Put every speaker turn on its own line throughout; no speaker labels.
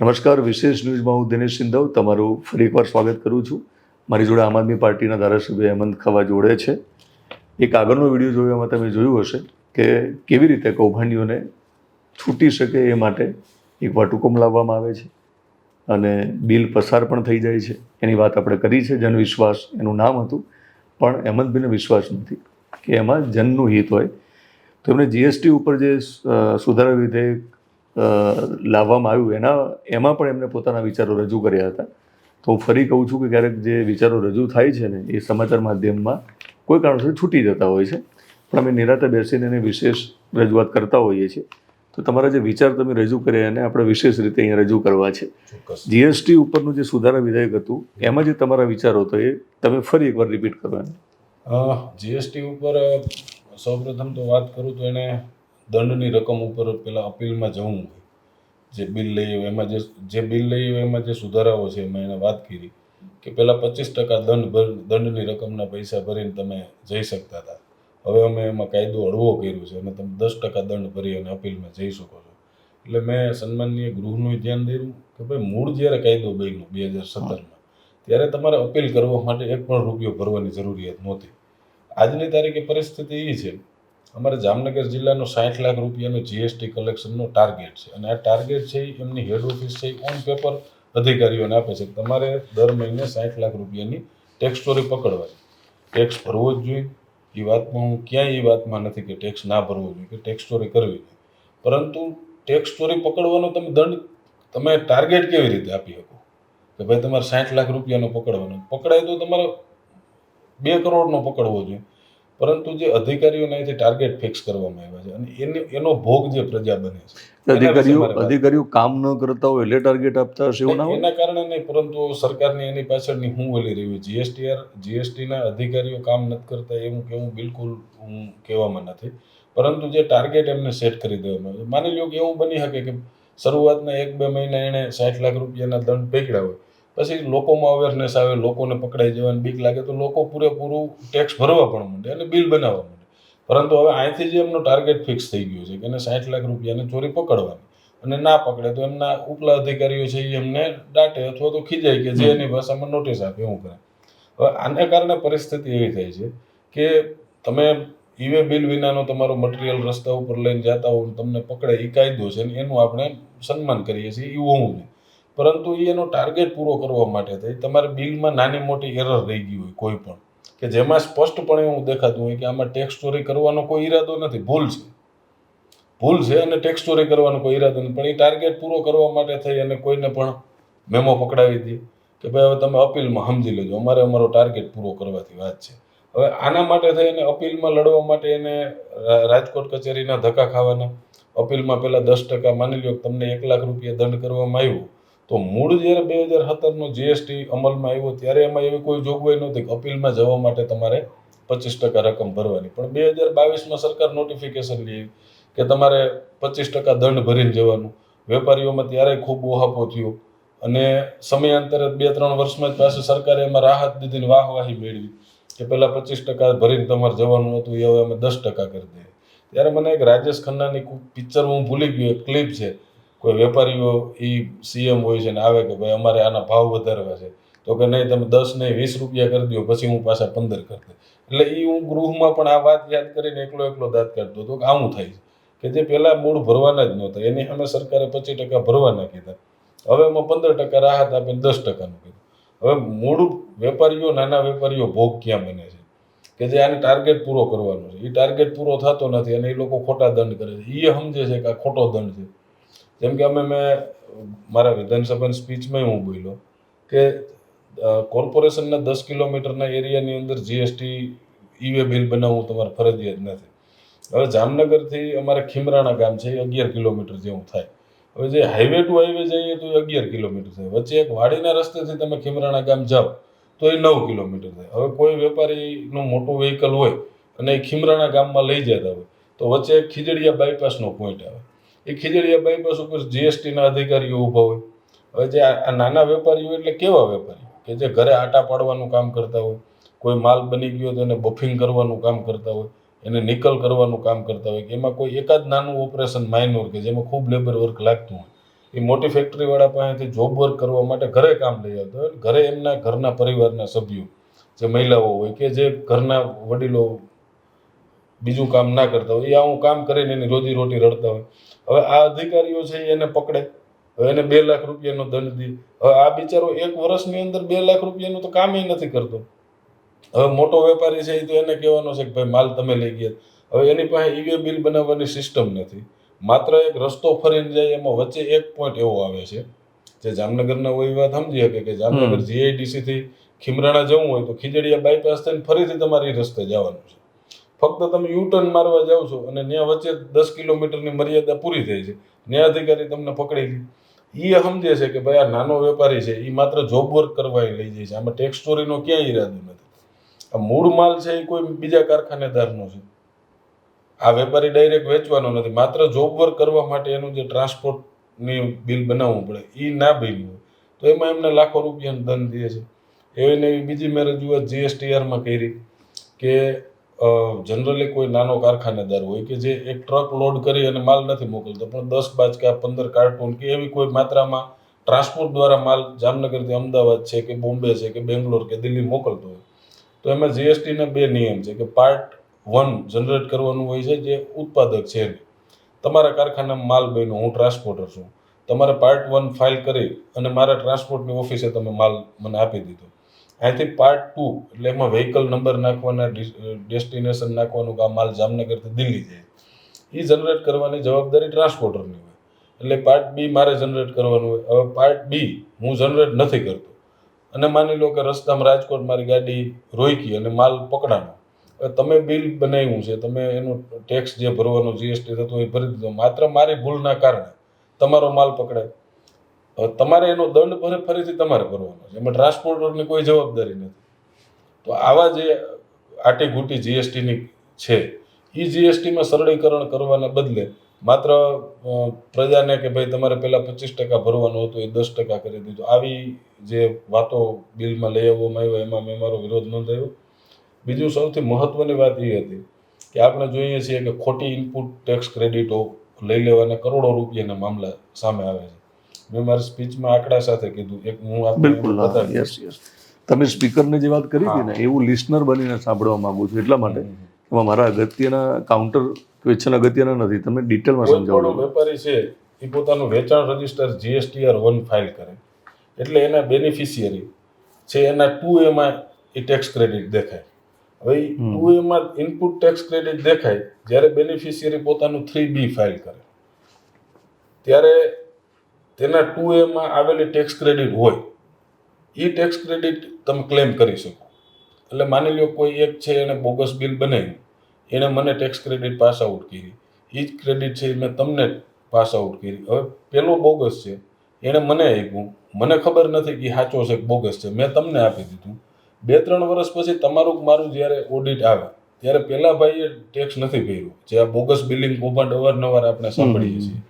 નમસ્કાર, વિશેષ ન્યૂઝમાં હું દિનેશ સિંધવ તમારું ફરી એકવાર સ્વાગત કરું છું. મારી જોડે આમ આદમી પાર્ટીના ધારાસભ્ય હેમંત ખવા જોડે છે. એક આગળનો વીડિયો જોયો એમાં તમે જોયું હશે કે કેવી રીતે કૌભાંડીઓને છૂટી શકે એ માટે એક વટહુકમ લાવવામાં આવે છે અને બિલ પસાર પણ થઈ જાય છે. એની વાત આપણે કરી છે, જનવિશ્વાસ એનું નામ હતું, પણ હેમંતભાઈને વિશ્વાસ નથી કે એમાં જનનું હિત હોય. તો એમણે જીએસટી ઉપર જે સુધારા વિધેયક લાવવામાં આવ્યું. એના એમાં પણ એમને પોતાના વિચારો રજૂ કર્યા હતા. તો હું ફરી કહું છું કે ક્યારેક જે વિચારો રજૂ થાય છે ને એ સમાચાર માધ્યમમાં કોઈ કારણસર છૂટી જતા હોય છે. પણ અમે નિરાતે બેસીને એને વિશેષ રજૂઆત કરતા હોઈએ છીએ. તો તમારા જે વિચાર તમે રજૂ કર્યા એને આપણે વિશેષ રીતે અહીંયા રજૂ કરવા છે. જીએસટી ઉપરનું જે સુધારા વિધેયક હતું એમાં જે તમારા વિચારો હતો એ તમે ફરી એકવાર રિપીટ કરો એને
જીએસટી ઉપર સૌપ્રથમ તો વાત કરું તો એને દંડની રકમ ઉપર પેલા અપીલમાં જવું હોય. જે બિલ લઈએ એમાં જે જે બિલ લઈએ એમાં જે સુધારાઓ છે, એમાં એને વાત કરી કે પહેલાં પચીસ ટકા દંડ ભર, દંડની રકમના પૈસા ભરીને તમે જઈ શકતા હતા. હવે અમે એમાં કાયદો હળવો કર્યો છે અને તમે દસ ટકા દંડ ભરી અને અપીલમાં જઈ શકો છો. એટલે મેં સન્માનીય ગૃહનું ધ્યાન દોર્યું કે ભાઈ મૂળ જ્યારે કાયદો બન્યો બે હજાર સત્તરમાં, ત્યારે તમારે અપીલ કરવા માટે એક પણ રૂપિયો ભરવાની જરૂરિયાત નહોતી. આજની તારીખે પરિસ્થિતિ એ છે અમારે જામનગર જિલ્લાનો સાઠ લાખ રૂપિયાનો જીએસટી કલેક્શનનો ટાર્ગેટ છે. અને આ ટાર્ગેટ છે એમની હેડ ઓફિસ છે ઓન પેપર અધિકારીઓને આપે છે. તમારે દર મહિને સાઠ લાખ રૂપિયાની ટેક્સ ચોરી પકડવાની. ટેક્સ ભરવો જ જોઈએ. એ વાતમાં હું ક્યાંય એ વાતમાં નથી કે ટેક્સ ના ભરવો જોઈએ કે ટેક્સ ચોરી કરવી જોઈએ. પરંતુ ટેક્સ ચોરી પકડવાનો તમે દંડ તમે ટાર્ગેટ કેવી રીતે આપી શકો? કે ભાઈ તમારે સાઠ લાખ રૂપિયાનો પકડવાનો. પકડાય તો તમારે બે કરોડનો પકડવો જોઈએ. પરંતુ જે અધિકારીઓને જે ટાર્ગેટ ફિક્સ કરવામાં આવ્યા છે અને એને એનો ભોગ જે પ્રજા બને છે.
અધિકારીઓ અધિકારીઓ કામ ન કરતા હોય એટલે ટાર્ગેટ આપતા હશે એવું
એના કારણે નહીં પરંતુ સરકારની એની પાછળની હું વલી રહ્યું જીએસટીઆર જીએસટીના અધિકારીઓ કામ નથી કરતા એવું કેવું બિલકુલ હું કહેવામાં નથી. પરંતુ જે ટાર્ગેટ એમને સેટ કરી દેવામાં આવે છે. માની લો કે એવું બની શકે કે શરૂઆતના એક બે મહિના એણે સાઠ લાખ રૂપિયાના દંડ પકડ્યા હોય. પછી લોકોમાં અવેરનેસ આવે લોકોને પકડાઈ જવાની બીક લાગે તો લોકો પૂરેપૂરું ટેક્સ ભરવા પણ માંડે અને બિલ બનાવવા માંડે. પરંતુ હવે અહીંથી જે એમનો ટાર્ગેટ ફિક્સ થઈ ગયો છે કે એને સાઠ લાખ રૂપિયાની ચોરી પકડવાની અને ના પકડે તો એમના ઉપલા અધિકારીઓ છે એ એમને દાટે અથવા તો ખીજાય કે જે એની ભાષામાં નોટિસ આપે હું કરે હવે આને કારણે પરિસ્થિતિ એવી થઈ છે કે તમે ઈવે બિલ વિનાનો તમારો મટીરિયલ રસ્તા ઉપર લઈને જતા હો તમને પકડે એ કાયદો છે ને એનું આપણે સન્માન કરીએ છીએ એવું હોવું નહીં પરંતુ એ એનો ટાર્ગેટ પૂરો કરવા માટે થઈ. તમારે બિલમાં નાની મોટી એરર રહી ગઈ હોય કોઈ પણ, કે જેમાં સ્પષ્ટપણે એવું દેખાતું હોય કે આમાં ટેક્સ ચોરી કરવાનો કોઈ ઈરાદો નથી. ભૂલ છે. ભૂલ છે અને ટેક્સ ચોરી કરવાનો કોઈ ઈરાદો નથી. પણ એ ટાર્ગેટ પૂરો કરવા માટે થઈ અને કોઈને પણ મેમો પકડાવી દે કે ભાઈ હવે તમે અપીલમાં સમજી લેજો. અમારે અમારો ટાર્ગેટ પૂરો કરવાથી વાત છે. હવે આના માટે થઈ અને અપીલમાં લડવા માટે એને રાજકોટ કચેરીના ધક્કા ખાવાના. અપીલમાં પહેલાં દસ ટકા માની લો તમને એક લાખ રૂપિયા દંડ કરવામાં આવ્યો. તો મૂળ જ્યારે બે હજાર સત્તરનો જીએસટી અમલમાં આવ્યો, ત્યારે એમાં એવી કોઈ જોગવાઈ નહોતી કે અપીલમાં જવા માટે તમારે પચીસ ટકા રકમ ભરવાની. પણ બે હજાર બાવીસમાં સરકાર નોટિફિકેશન લઈ કે તમારે પચીસ ટકા દંડ ભરીને જવાનું. વેપારીઓમાં ત્યારે ખૂબ ઓહાપો થયો અને સમયાંતરે બે ત્રણ વર્ષમાં જ પાછું સરકારે એમાં રાહત દીધીને વાહવાહી મેળવી કે પહેલાં પચીસ ટકા ભરીને તમારે જવાનું હતું, એ હવે અમે દસ ટકા કરી દઈએ. ત્યારે મને એક રાજેશ ખન્નાની પિક્ચર હું ભૂલી ગયો, એક ક્લિપ છે. કોઈ વેપારીઓ એ સીએમ હોય છે ને આવે કે ભાઈ અમારે આના ભાવ વધારવા છે, તો કે નહીં તમે દસ નહીં, વીસ રૂપિયા કરી દો પછી હું પાછા પંદર કરી દઉં એટલે એ હું ગૃહમાં પણ આ વાત યાદ કરીને એકલો એકલો દાંત કાઢતો હતો કે આવું થાય છે. કે જે પહેલાં મૂળ ભરવાના જ નહોતા, એની સામે સરકારે પચીસ ટકા ભરવાના કીધા. હવે એમાં પંદર ટકા રાહત આપીને દસ ટકાનું કીધું. હવે મૂળ વેપારીઓ, નાના વેપારીઓ ભોગ ક્યાં બને છે? કે જે આને ટાર્ગેટ પૂરો કરવાનો છે. એ ટાર્ગેટ પૂરો થતો નથી અને એ લોકો ખોટા દંડ કરે છે. એ સમજે છે કે આ ખોટો દંડ છે. જેમ કે અમે મેં, મારા વિધાનસભાની સ્પીચમાં હું બોલ્યો કે કોર્પોરેશનના દસ કિલોમીટરના એરિયાની અંદર જીએસટી ઈવે બિલ બનાવવું તમારે ફરજિયાત નથી. હવે જામનગરથી અમારે ખીમરાણા ગામ છે, એ અગિયાર કિલોમીટર જેવું થાય. હવે જે હાઈવે ટુ હાઈવે જઈએ તો એ અગિયાર કિલોમીટર થાય. વચ્ચે એક વાડીના રસ્તેથી તમે ખીમરાણા ગામ જાઓ તો એ નવ કિલોમીટર થાય. હવે કોઈ વેપારીનું મોટું વ્હીકલ હોય અને એ ખીમરાણા ગામમાં લઈ જતા હોય તો વચ્ચે ખીજડીયા બાયપાસનો પોઈન્ટ આવે. એ ખીજડીયા બાયપાસ ઉપર જીએસટીના અધિકારીઓ ઊભા હોય. હવે જે આ નાના વેપારીઓ એટલે કેવા વેપારી કે જે ઘરે આટા પાડવાનું કામ કરતા હોય, કોઈ માલ બની ગયો તો એને બફિંગ કરવાનું કામ કરતા હોય, એને નિકલ કરવાનું કામ કરતા હોય, કે એમાં કોઈ એકાદ નાનું ઓપરેશન માઇનોર કે જેમાં ખૂબ લેબર વર્ક લાગતું હોય, એ મોટી ફેક્ટરીવાળા પાસેથી જોબ વર્ક કરવા માટે ઘરે કામ લઈ આવતા હોય ઘરે એમના ઘરના પરિવારના સભ્યો, જે મહિલાઓ હોય કે જે ઘરના વડીલો બીજું કામ ના કરતા હોય. એ આવું કામ કરીને એની રોજી રોટી રડતા હોય. હવે આ અધિકારીઓ છે એને પકડે. હવે એને બે લાખ રૂપિયાનો દંડ દે. હવે આ બિચારો એક વર્ષની અંદર બે લાખ રૂપિયાનું તો કામ નથી કરતો. હવે મોટો વેપારી છે એ તો એને કહેવાનો છે કે ભાઈ માલ તમે લઈ ગયા. હવે એની પાસે ઈવે બિલ બનાવવાની સિસ્ટમ નથી. માત્ર એક રસ્તો ફરીને જાય એમાં વચ્ચે એક પોઈન્ટ એવો આવે છે. જે જામનગરના હોય વાત સમજી શકે કે જામનગર જીઆઈડીસીથી ખીમરાણા જવું હોય તો ખીજડીયા બાયપાસ થઈને ફરીથી તમારે રસ્તે જવાનું છે. ફક્ત તમે યુ ટર્ન મારવા જાઓ છો અને ત્યાં વચ્ચે દસ કિલોમીટરની મર્યાદા પૂરી થઈ છે. ન્યાય અધિકારી તમને પકડી લે. એ સમજે છે કે ભાઈ આ નાનો વેપારી છે એ માત્ર જોબ વર્ક કરવા લઈ જાય છે. આમાં ટેક્સ ચોરીનો ક્યાંય ઈરાદો નથી. આ મૂળ માલ છે એ કોઈ બીજા કારખાનેદારનો છે. આ વેપારી ડાયરેક્ટ વેચવાનો નથી. માત્ર જોબ વર્ક કરવા માટે એનું જે ટ્રાન્સપોર્ટની બિલ બનાવવું પડે એ ના બન્યું હોય. તો એમાં એમને લાખો રૂપિયાનું દંડ દે છે. એવી બીજી મેં રજૂઆત જીએસટીઆરમાં કરી કે જનરલી કોઈ નાનો કારખાનેદાર હોય કે જે એક ટ્રક લોડ કરી અને માલ નથી મોકલતો, પણ દસ બાજકા પંદર કાર્ટૂન કે એવી કોઈ માત્રામાં ટ્રાન્સપોર્ટ દ્વારા માલ જામનગરથી અમદાવાદ છે કે બોમ્બે છે કે બેંગ્લોર કે દિલ્હી મોકલતો હોય, તો એમાં જીએસટીના બે નિયમ છે કે પાર્ટ વન જનરેટ કરવાનું હોય છે જે ઉત્પાદક છે તમારા કારખાનામાં માલ બન્યો, હું ટ્રાન્સપોર્ટર છું. તમારે પાર્ટ વન ફાઇલ કરી અને મારા ટ્રાન્સપોર્ટની ઓફિસે તમે માલ મને આપી દીધો. અહીંથી પાર્ટ ટુ એટલે એમાં વ્હીકલ નંબર નાખવાના ડેસ્ટિનેશન નાખવાનું કે આ માલ જામનગરથી દિલ્હી જાય. એ જનરેટ કરવાની જવાબદારી ટ્રાન્સપોર્ટરની હોય. એટલે પાર્ટ બી મારે જનરેટ કરવાનું હોય. હવે પાર્ટ બી હું જનરેટ નથી કરતો. અને માની લો કે રસ્તામાં રાજકોટ મારી ગાડી રોકી અને માલ પકડાનો. તમે બિલ બનાવ્યું છે, તમે એનું ટેક્સ જે ભરવાનો જીએસટી થતો એ ભરી દીધો. માત્ર મારી ભૂલના કારણે તમારો માલ પકડાય. તમારે એનો દંડ ભરે ફરીથી તમારે ભરવાનો છે. એમાં ટ્રાન્સપોર્ટરની કોઈ જવાબદારી નથી. તો આવા જે આટી ઘૂટી જીએસટીની છે એ જીએસટીમાં સરળીકરણ કરવાના બદલે માત્ર પ્રજાને કે ભાઈ તમારે પહેલાં પચીસ ટકા ભરવાનું હતું, એ દસ ટકા કરી દીધું. આવી જે વાતો બિલમાં લઈ આવવામાં આવ્યો, એમાં મેં મારો વિરોધ નોંધાયો. બીજું સૌથી મહત્ત્વની વાત એ હતી કે આપણે જોઈએ છીએ કે ખોટી ઇનપુટ ટેક્સ ક્રેડિટો લઈ લેવાના કરોડો રૂપિયાના મામલા સામે આવે છે. મેં મારી સ્પીચમાં આંકડા સાથે કીધું. એક હું આપને
બિલકુલ યસ યસ. તમે સ્પીકરની જે વાત કરી હતી ને એવું લિસનર બનીને સાંભળવા માંગુ છું એટલા માટે એમાં મારા અગત્યના કાઉન્ટર ક્વેશ્ચન અગત્યના નથી. તમે ડિટેલમાં સમજાવો.
વેપારી છે એ પોતાનું વેચાણ રજિસ્ટર જીએસટીઆર વન ફાઇલ કરે. એટલે એના બેનિફિશિયરી છે એના ટુ એમાં એ ટેક્સ ક્રેડિટ દેખાય. હવે ટુ એમાં ઇનપુટ ટેક્સ ક્રેડિટ દેખાય જ્યારે બેનિફિશિયરી પોતાનું થ્રી બી ફાઇલ કરે. ત્યારે તેના ટુ એમાં આવેલી ટેક્સ ક્રેડિટ હોય એ ટેક્સ ક્રેડિટ તમે ક્લેમ કરી શકો. એટલે માની લો કોઈ એક છે એને બોગસ બિલ બનાવ્યું એણે મને ટેક્સ ક્રેડિટ પાસ આઉટ કરી. એ જ ક્રેડિટ છે એ મેં તમને પાસ આઉટ કરી. હવે પેલો બોગસ છે એણે મને આપ્યું. મને ખબર નથી કે સાચો છે બોગસ છે. મેં તમને આપી દીધું. બે ત્રણ વર્ષ પછી તમારું મારું જ્યારે ઓડિટ આવે ત્યારે પેલા ભાઈએ ટેક્સ નથી ભર્યો. જે આ બોગસ બિલિંગ કૌભાંડ અવારનવાર આપણે સાંભળીએ છીએ.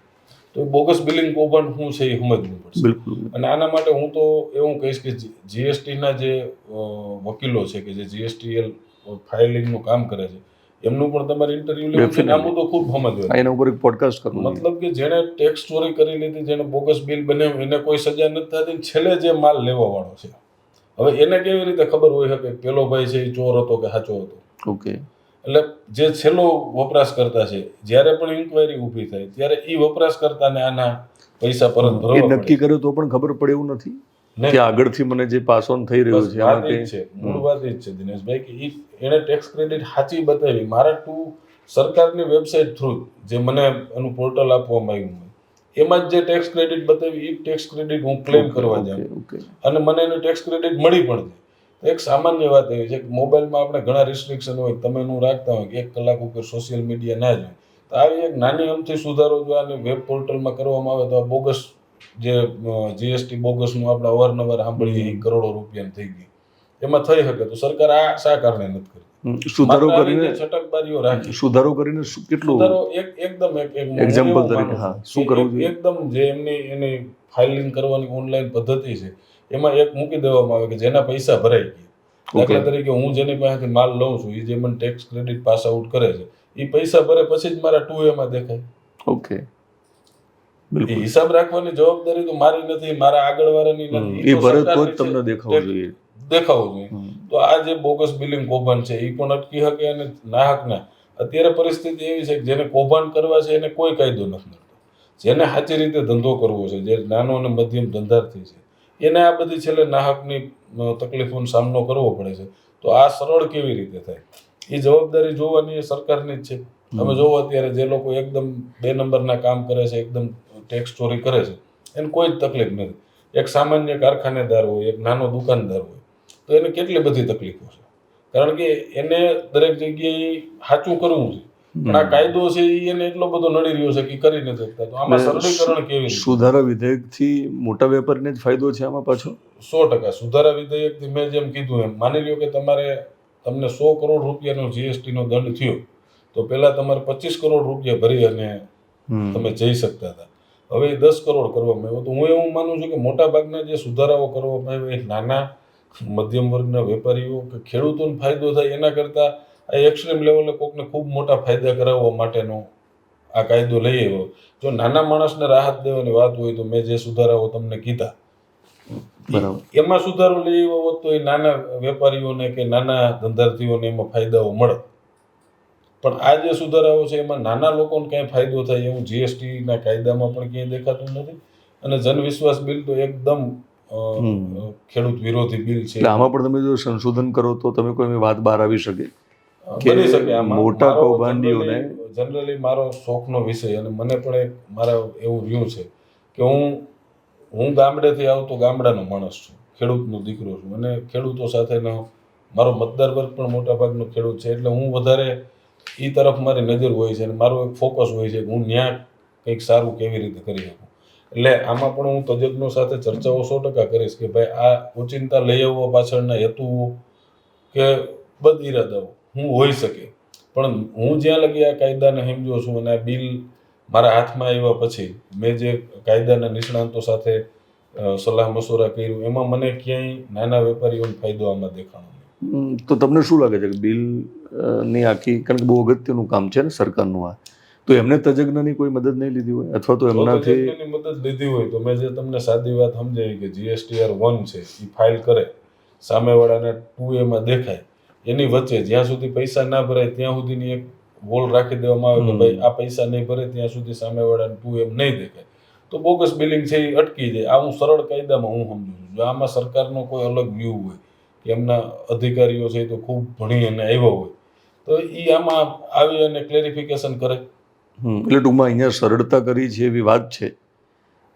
તો એ બોગસ બિલિંગ કૌભાંડ શું છે એ સમજવું પડશે.
બિલકુલ.
અને આના માટે હું તો એવું કહીશ કે જીએસટીના જે વકીલો છે કે જે જીએસટીએલ ફાઇલિંગનું કામ કરે છે એમનું પણ તમારે ઇન્ટરવ્યુ લેવું છે. આ મુદ્દો ખૂબ સમજવાનો
આ એના ઉપર એક પોડકાસ્ટ કરવું
મતલબ કે જેણે ટેક્સ ચોરી કરી લીધી જેણે બોગસ બિલ બનાવ્યું એને કોઈ સજા નથી થતી. છેલ્લે જે માલ લેવા વાળો છે. હવે એને કેવી રીતે ખબર હોય શકે કે પેલો ભાઈ છે એ ચોર હતો કે સાચો હતો?
ઓકે
એટલે જે છેલ્લો વપરાશકર્તા છે જ્યારે પણ ઇન્કવાયરી ઊભી થાય ત્યારે એ વપરાશકર્તાને આના પૈસા પરત ભરવા
નક્કી કર્યું તો પણ ખબર પડે એવું નથી? કે આગળથી મને જે પાસ ઓન થઈ રહ્યું છે
વાત એ છે મૂળ વાત એ જ છે દિનેશભાઈ કે એણે ટેક્સ ક્રેડિટ સાચી બતાવી. મારા ટુ સરકારની વેબસાઇટ થ્રુ જે મને એનું પોર્ટલ આપવામાં આવ્યું એમાં જ જે ટેક્સ ક્રેડિટ બતાવી એ ટેક્સ ક્રેડિટ હું ક્લેમ કરવા જાઉં. અને મને એનું ટેક્સ ક્રેડિટ મળી પણ જાય. એક સામાન્ય વાત એવી છે કે મોબાઈલમાં આપણે ઘણા રિસ્ટ્રિક્શન હોય તમે એનું રાખતા હોય કે એક કલાક ઉપર સોશિયલ મીડિયા ના જોઈએ તો આવી એક નાની અમથી સુધારો જો આને વેબ પોર્ટલમાં કરવામાં આવે તો આ બોગસ જે જીએસટી બોગસનું આપણે અવારનવાર સાંભળીએ કરોડો રૂપિયા થઈ ગયું. એમાં થઈ શકે તો સરકાર આ શા કારણે નથી કરતી
સુધારો કરીને
છટકબારીઓ રાખી.
સુધારો કરીને કેટલું
સુધારો એક એકદમ એક એક હું
તરીકે, હા, શું કરવું જોઈએ?
એકદમ જે એમની એની ફાઇલિંગ કરવાની ઓનલાઈન પદ્ધતિ છે એમાં એક મૂકી દેવામાં આવે કે જેના પૈસા ભરાઈ ગયા. દાખલા તરીકે હું જેની પાસેથી માલ લઉં છું એ જે મને ટેક્સ ક્રેડિટ પાસ આઉટ કરે છે એ પૈસા ભરે પછી જ મારા ટુ એમાં દેખાય.
ઓકે
હિસાબ રાખવાની જવાબદારી તો મારી નથી મારા આગળ
વાળાની
નથી.
એ ભરે તો જ તમને દેખાવું જોઈએ.
દેખાવું જોઈએ. તો આ જે બોગસ બિલિંગ કૌભાંડ છે એ પણ અટકી શકે અને નાહકના અત્યારે પરિસ્થિતિ એવી છે કે જેને કૌભાંડ કરવા છે એને કોઈ કાયદો નથી મળતો. જેને સાચી રીતે ધંધો કરવો છે જે નાનો અને મધ્યમ ધંધાર્થી છે એને આ બધી છેલ્લે નાહકની તકલીફોનો સામનો કરવો પડે છે. તો આ સરળ કેવી રીતે થાય? એ જવાબદારી જોવાની એ સરકારની જ છે. તમે જોવો અત્યારે જે લોકો એકદમ બે નંબરના કામ કરે છે એકદમ ટેક્સ ચોરી કરે છે એને કોઈ જ તકલીફ નથી. એક સામાન્ય કારખાનેદાર હોય એક નાનો દુકાનદાર હોય તો એને કેટલી બધી તકલીફો છે? કારણ કે એને દરેક જગ્યાએ સાચું કરવું છે. પણ આ કાયદો છે એને એટલો બધો નડી રહ્યો છે કે કરી નથી શકતા. તો આમાં સરળીકરણ કેવી
સુધારા વિધેયકથી મોટા વેપારીને જ ફાયદો છે આમાં પાછો?
સો ટકા. સુધારા વિધેયકથી મેં જેમ કીધું એમ માની લ્યો કે તમારે તમને સો કરોડ રૂપિયાનો જીએસટીનો દંડ થયો તો પહેલા તમારે પચીસ કરોડ રૂપિયા ભરી અને તમે જઈ શકતા હતા. હવે એ દસ કરોડ કરવામાં આવ્યો. તો હું એવું માનું છું કે મોટા ભાગના જે સુધારાઓ કરવામાં આવ્યા એ નાના મધ્યમ વર્ગના વેપારીઓ કે ખેડૂતોને ફાયદો થાય એના કરતાં આ એક્સ્ટ્રીમ લેવલે કોકને ખૂબ મોટા ફાયદા કરાવવા માટેનો આ કાયદો લઈ આવ્યો. જો નાના માણસને રાહત દેવાની વાત હોય તો મેં જે સુધારાઓ તમને કીધા
બરાબર.
એમાં સુધારો લઈ આવ્યો હોત તો એ નાના વેપારીઓને કે નાના ધંધાર્થીઓને એમાં ફાયદાઓ મળે. પણ આ જે સુધારાઓ છે એમાં નાના લોકોને કાંઈ ફાયદો થાય એવું જીએસટીના કાયદામાં પણ ક્યાંય દેખાતું નથી. અને જનવિશ્વાસ બિલ તો એકદમ ખેડૂત વિરોધી બિલ છે.
આમાં પણ તમે જો સંશોધન કરો તો તમે કોઈ વાત બહાર આવી શકે?
બની શકે
મોટા કૌભાંડીઓને-
generally મારો શોખનો વિષય અને મને પણ એક મારા એવું વ્યૂ છે કે હું હું ગામડેથી આવતો ગામડાનો માણસ છું ખેડૂતનો દીકરો છું અને ખેડૂતો સાથેનો મારો મતદાર વર્ગ પણ મોટા ભાગનો ખેડૂત છે એટલે હું વધારે એ તરફ મારી નજર હોય છે અને મારો એક ફોકસ હોય છે કે હું ન્યાય કંઈક સારું કેવી રીતે કરી શકું. એટલે આમાં પણ હું તજજ્ઞો સાથે ચર્ચાઓ સો ટકા કરીશ કે ભાઈ આ ઓચિંતા લઈ આવવા પાછળના હેતુઓ કે બદ ઇરાદાઓ હું હોઈ શકે. પણ હું જ્યાં લગી આ કાયદાને સમજો છું અને આ બિલ મારા હાથમાં આવ્યા પછી મેં જે કાયદાના નિષ્ણાંતો સાથે સલાહ મશોરા કર્યું એમાં મને ક્યાંય નાના વેપારીઓને ફાયદો આમાં દેખાણો
તો તમને શું લાગે છે કે બિલની આખી કારણ કે બહુ અગત્યનું કામ છે ને સરકારનું આ તો એમને તજજ્ઞની કોઈ મદદ નહીં લીધી હોય? અથવા તો એમનાથી
મદદ લીધી હોય તો મેં જે તમને સાદી વાત સમજાવી કે જીએસટીઆર વન છે એ ફાઇલ કરે. સામેવાળાને ટુ એમાં દેખાય. એની વચ્ચે જ્યાં સુધી પૈસા ના ભરાય ત્યાં સુધીની એક વોલ રાખી દેવામાં આવે કે ભાઈ આ પૈસા નહીં ભરે ત્યાં સુધી સામેવાળાને ટુ એમ નહીં દેખાય. તો બોગસ બિલિંગ છે એ અટકી જાય. આ હું સરળ કાયદામાં હું સમજુ છું. જો આમાં સરકારનો કોઈ અલગ વ્યૂ હોય કે એમના અધિકારીઓ છે તો ખૂબ ભણી અને આવ્યા હોય તો એ આમાં આવી અને ક્લેરિફિકેશન કરે.
એટલે ટૂંકમાં અહીંયા સરળતા કરી છે એવી વાત છે.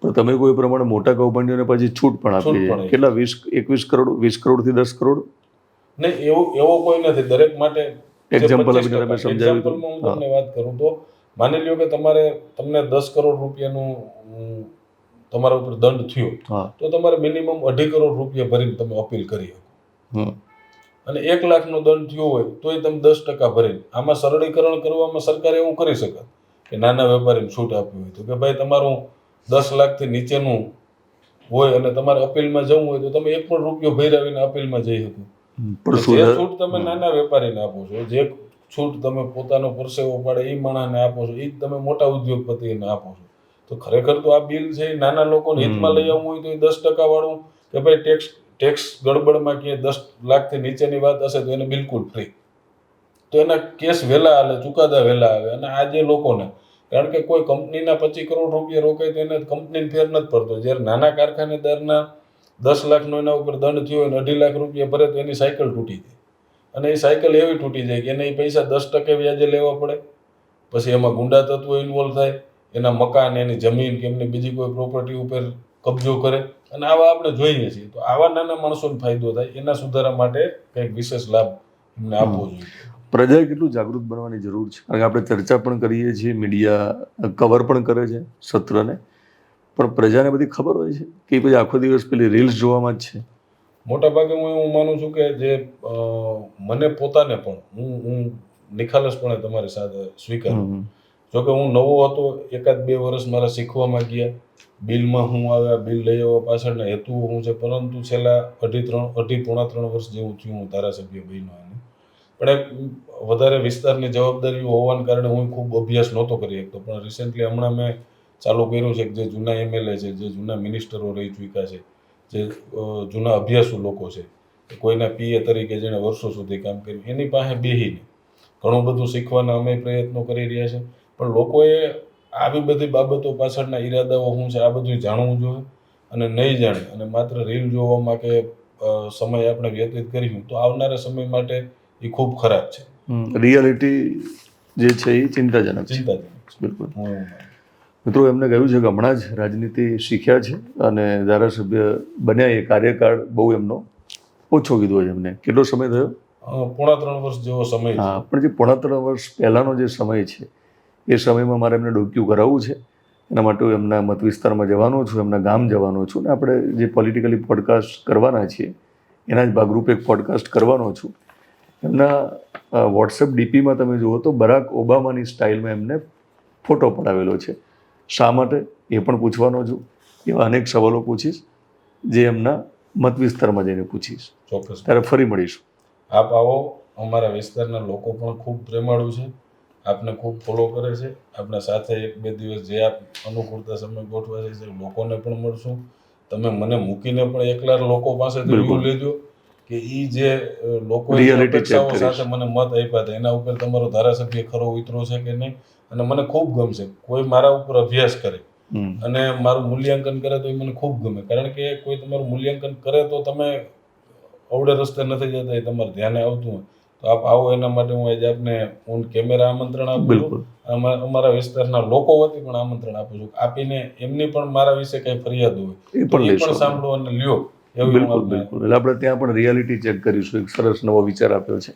પણ તમે કોઈ પ્રમાણે મોટા કૌભાંડીઓને પછી છૂટ પણ આપી. કેટલા વીસ એકવીસ કરોડ વીસ કરોડથી દસ કરોડ?
નહીં એવો એવો કોઈ નથી. દરેક માટે
એક્ઝામ્પલ
જે
આપીને તમે
25%
સમજાવ્યું હતું.
example માં હું તમને વાત કરું તો માની લ્યો કે તમારે તમને દસ કરોડ રૂપિયાનું તમારા ઉપર દંડ થયો તો તમારે મિનિમમ અઢી કરોડ રૂપિયા ભરીને તમે અપીલ કરી શકો. અને એક લાખનો દંડ થયો હોય તોય તમે દસ ટકા ભરીને. આમાં સરળીકરણ કરવામાં સરકારે એવું કરી શકે કે નાના વેપારીને છૂટ આપવી હોય તો કે ભાઈ તમારું દસ લાખથી નીચેનું હોય અને તમારે અપીલમાં જવું હોય તો તમે એક પણ રૂપિયો ભરાવીને અપીલમાં જઈ શકો. જે છૂટ તમે નાના વેપારીને આપો છો જે છૂટ તમે પોતાનો પરસેવો પાડે એ માણસને આપો છો એ જ તમે મોટા ઉદ્યોગપતિને આપો છો. તો ખરેખર તો આ બિલ છે એ નાના લોકોને હિતમાં લઈ આવવું હોય તો એ દસ ટકા વાળું કે ભાઈ ટેક્સ ટેક્સ ગડબડમાં કે દસ લાખથી નીચેની વાત હશે તો એને બિલકુલ ફ્રી તો એના કેસ વહેલા હાલે ચુકાદા વહેલા આવે અને આ જે લોકોને કારણ કે કોઈ કંપનીના પચીસ કરોડ રૂપિયા રોકાય તો એને કંપનીને ફેર નથી પડતો. જ્યારે નાના કારખાનેદારના દસ લાખનો એના ઉપર દંડ થયો હોય ને અઢી લાખ રૂપિયા ભરે તો એની સાયકલ તૂટી જાય અને એ સાયકલ એવી તૂટી જાય કે એને એ પૈસા દસ ટકે વ્યાજે લેવા પડે. પછી એમાં ગુંડા તત્વો ઇન્વોલ્વ થાય એના મકાન એની જમીન કે એમની બીજી કોઈ પ્રોપર્ટી ઉપર કબજો કરે. અને આવા આપણે જોઈએ છીએ. તો આવા નાના માણસોને ફાયદો થાય એના સુધારા માટે કંઈક વિશેષ લાભ એમને આપવો જોઈએ.
પ્રજાએ કેટલું જાગૃત બનવાની જરૂર છે? કારણ કે આપણે ચર્ચા પણ કરીએ છીએ મીડિયા કવર પણ કરે છે સત્રને. પણ પ્રજાને બધી ખબર હોય છે? કે પછી આખો દિવસ પેલી રીલ્સ જોવામાં જ છે?
મોટા ભાગે હું એવું માનું છું કે જે મને પોતાને પણ હું હું નિખાલસપણે તમારી સાથે સ્વીકારું. જોકે હું નવો હતો એકાદ બે વર્ષ મારા શીખવામાં ગયા. બિલમાં હું આવ્યા બિલ લઈ આવવા પાછળના હેતુઓ હું છે? પરંતુ છેલ્લા અઢી ત્રણ અઢી પોણા ત્રણ વર્ષ જેવું થયું હું ધારાસભ્ય બન્યો અને પણ એક વધારે વિસ્તારની જવાબદારીઓ હોવાને કારણે હું ખૂબ અભ્યાસ નહોતો કરી શકતો. પણ રિસેન્ટલી હમણાં મેં ચાલુ કર્યું છે કે જે જૂના એમએલએ છે જે જૂના મિનિસ્ટરો રહી ચૂક્યા છે જે જૂના અભ્યાસુ લોકો છે કોઈના પીએ તરીકે જેણે વર્ષો સુધી કામ કર્યું એની પાસે બેહીને ઘણું બધું શીખવાના અમે પ્રયત્નો કરી રહ્યા છે. પણ લોકોએ આવી બધી બાબતો પાછળના ઈરાદાઓ શું છે આ બધું જાણવું જોઈએ અને નહીં જાણે અને માત્ર રીલ જોવામાં કે સમય આપણે વ્યતીત કર્યું તો આવનારા સમય માટે એ ખૂબ ખરાબ છે.
રિયાલિટી જે છે એ ચિંતાજનક
ચિંતાજનક
બિલકુલ. મિત્રો એમને કહ્યું છે કે હમણાં જ રાજનીતિ શીખ્યા છે અને ધારાસભ્ય બન્યા એ કાર્યકાળ બહુ એમનો ઓછો કીધો છે એમને. કેટલો સમય થયો?
પોણા ત્રણ વર્ષ જેવો સમય
હા પણ જે પોણા ત્રણ વર્ષ પહેલાંનો જે સમય છે એ સમયમાં મારે એમને ડોક્યુ કરાવવું છે. એના માટે હું એમના મત વિસ્તારમાં જવાનો છું એમના ગામ જવાનો છું ને આપણે જે પોલિટિકલી પોડકાસ્ટ કરવાના છીએ એના જ ભાગરૂપે એક પોડકાસ્ટ કરવાનો છું. એમના વોટ્સએપ ડીપીમાં તમે જુઓ તો બરાક ઓબામાની સ્ટાઇલમાં એમને ફોટો પડાવેલો છે. શા માટે? એ પણ પૂછવાનો છું. એવા અનેક સવાલો પૂછીશ જે એમના મત વિસ્તારમાં જઈને પૂછીશ.
ચોક્કસ.
ત્યારે ફરી મળીશું.
આપ આવો અમારા વિસ્તારના લોકો પણ ખૂબ પ્રેમાળુ છે. આપને ખૂબ ફોલો કરે છે. આપના સાથે એક બે દિવસ જે આપ અનુકૂળતા સમય ગોઠવા છે લોકોને પણ મળશું. તમે મને મૂકીને પણ એકલા લોકો પાસે. લેજો. કે એ જે. સાથે મને મત આપ્યા હતા એના ઉપર તમારો ધારાસભ્ય ખરો ઉતરો છે કે નહીં? અને મને ખૂબ ગમશે. કોઈ મારા ઉપર અભ્યાસ કરે અને મારું મૂલ્યાંકન કરે તો એ મને ખૂબ ગમે. કારણ કે કોઈ તમારું મૂલ્યાંકન કરે તો તમે અવડે રસ્તે નથી જતા એ તમારે ધ્યાને આવતું હોય. તો આપ આવો એના માટે હું આજે આપને ઓન કેમેરા આમંત્રણ આપું છું. અમારા વિસ્તારના લોકો વતી પણ આમંત્રણ આપું છું આપીને એમની પણ મારા વિશે કઈ ફરિયાદ હોય
એ પણ
સાંભળો અને લ્યો.
બિલકુલ બિલકુલ. એટલે આપણે ત્યાં પણ રિયાલિટી ચેક કરીશું. એક સરસ નવો વિચાર આપ્યો છે.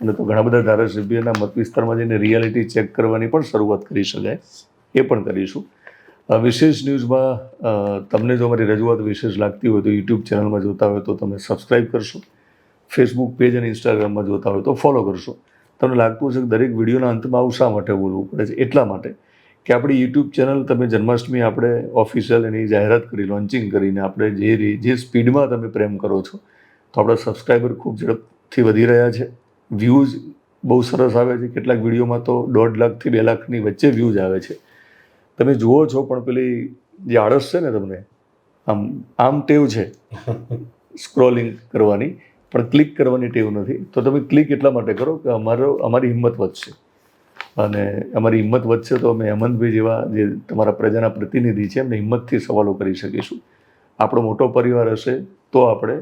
અને તો ઘણા બધા ધારાસભ્યના મત વિસ્તારમાં જઈને રિયાલિટી ચેક કરવાની પણ શરૂઆત કરી શકાય. એ પણ કરીશું. વિશેષ ન્યૂઝમાં તમને જો અમારી રજૂઆત વિશેષ લાગતી હોય તો યુટ્યુબ ચેનલમાં જોતા હોય તો તમે સબસ્ક્રાઈબ કરશો. ફેસબુક પેજ અને ઇન્સ્ટાગ્રામમાં જોતા હોય તો ફોલો કરશો. તમને લાગતું હશે કે દરેક વિડીયોના અંતમાં આવું શા માટે બોલવું પડે છે? એટલા માટે કે આપણી યુટ્યુબ ચેનલ તમે જન્માષ્ટમી આપણે ઓફિશિયલ એની જાહેરાત કરી લોન્ચિંગ કરીને આપણે જે જે સ્પીડમાં તમે પ્રેમ કરો છો, તો આપણા સબસ્ક્રાઈબર ખૂબ ઝડપથી વધી રહ્યા છે. વ્યૂઝ બહુ સરસ આવે છે. કેટલાક વિડીયોમાં તો દોઢ લાખથી બે લાખની વચ્ચે વ્યૂઝ આવે છે. તમે જુઓ છો, પણ પેલી જે આળસ છે ને તમને, આમ આમ ટેવ છે સ્ક્રોલિંગ કરવાની, પણ ક્લિક કરવાની ટેવ નથી. તો તમે ક્લિક એટલા માટે કરો કે અમારો, અમારી હિંમત વધશે. અને અમારી હિંમત વધશે તો અમે હેમંતભાઈ જેવા જે તમારા પ્રજાના પ્રતિનિધિ છે એમને હિંમતથી સવાલો કરી શકીશું. આપણો મોટો પરિવાર હશે તો આપણે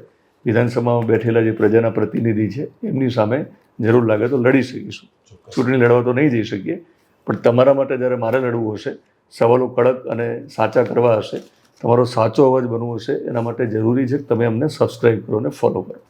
વિધાનસભામાં બેઠેલા જે પ્રજાના પ્રતિનિધિ છે એમની સામે જરૂર લાગે તો લડી શકીશું. ચૂંટણી લડવા તો નહીં જઈ શકીએ પણ તમારા માટે જ્યારે મારે લડવું હશે સવાલો કડક અને સાચા કરવા હશે તમારો સાચો અવાજ બનવો હશે એના માટે જરૂરી છે કે તમે અમને સબસ્ક્રાઈબ કરો અને ફોલો કરો.